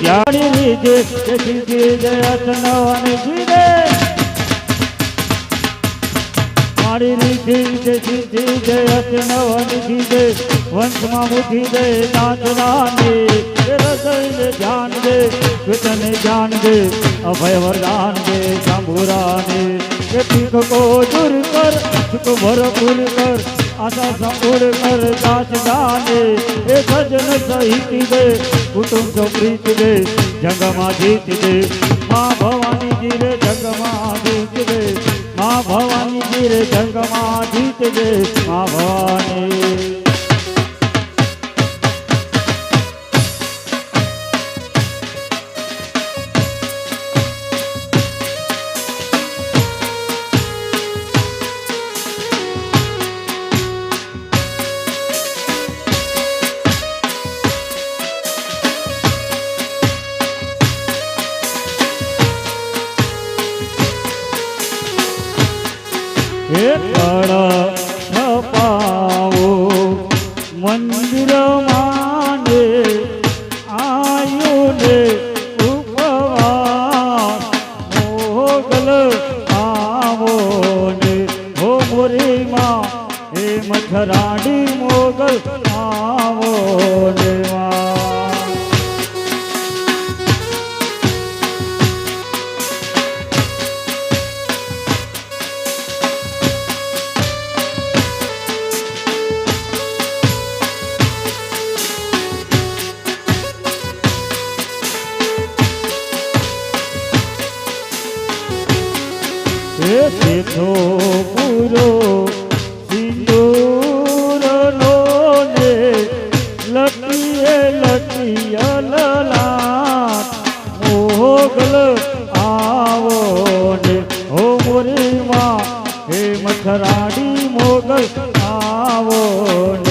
ધ્યાન લીધે કે સીધી જય નવાની જીવે મારી રીતિ જે સીધી જય નવાની જીવે વંશમાં મુઠી દે નાચનાની હૃદયને ધ્યાન દે કૃતને ધ્યાન દે અભય વરદાન દે શંભુરાની કે પીખ કો દૂર કર સુખ ભરપૂર કર આશા સંપૂર કર દાસ દાને એ સજન સહિત દે કુટુંબ પ્રીત દે જંગમાં જીત દે મા ભવાની જી રે જંગમાં જીત દે મા ભવાની જી રે જંગમાં જીત દે મા ભવાની હે કળ છપાવો મંદિર માને આયુને ઉપવાસ. મોગલ આવો ને હો મોરીમાં હે મથરાડી મોગલ આવો ને માં શેઠો પૂરો. સિંદૂરનો ને લટીએ લટીય લલાટ. મોગલ આવો ને હો હે મથરાડી મોગલ આવો ને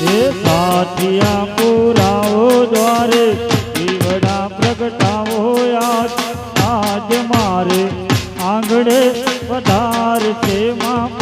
એ પાટિયા પુરાવો દ્વારે દીવડા પ્રગટાવો યાદ. આજ મારે આંગણે પધાર છે માં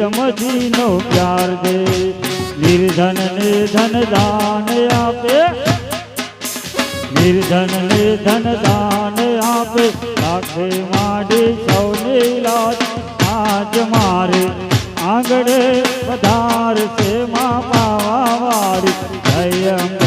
समझी नो प्यार दे। निर्धन निर्धन दान आपे। निर्धन निर्धन दान आपे। आपे मारे सौने लाज आज मारे आंगड़े पधार से माँ पावा वारी। भयंकर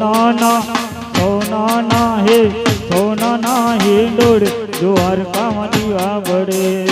ना ना तो ना ना सोनाना सोनाना ना सोनाना है डोर जोहर का मटिया बड़े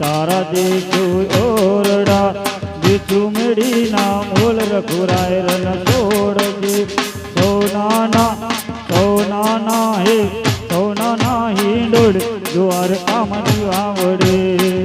તારા દેખું ઓરડા, બીજું મેળી ના મોલ રઘુરાય રન છોડજે. સૌનાના સૌનાના હે સૌનાના હિંડોળ, જુવાર આમની આવડે.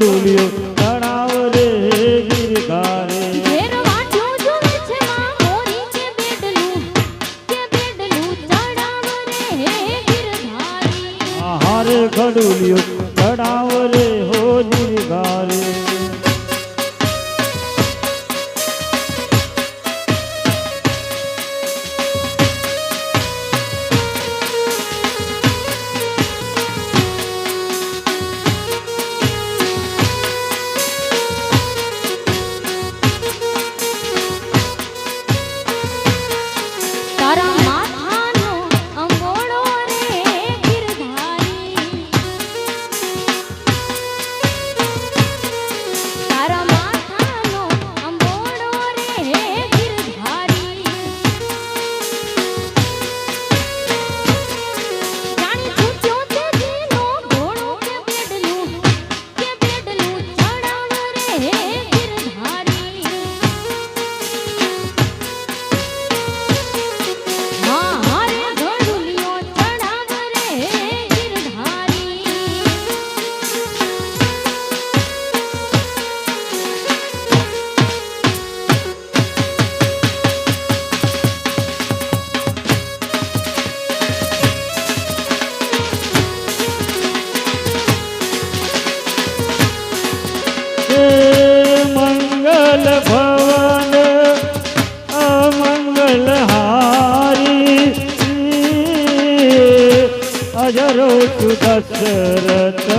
Lord, કરું છું દશરથ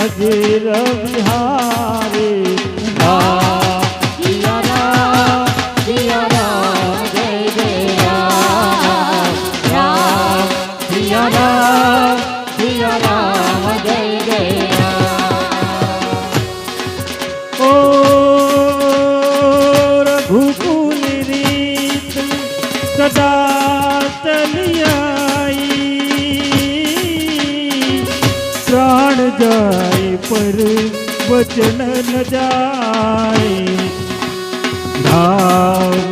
અજીર બિહારી पार जाए पर वचन न जाए। धाम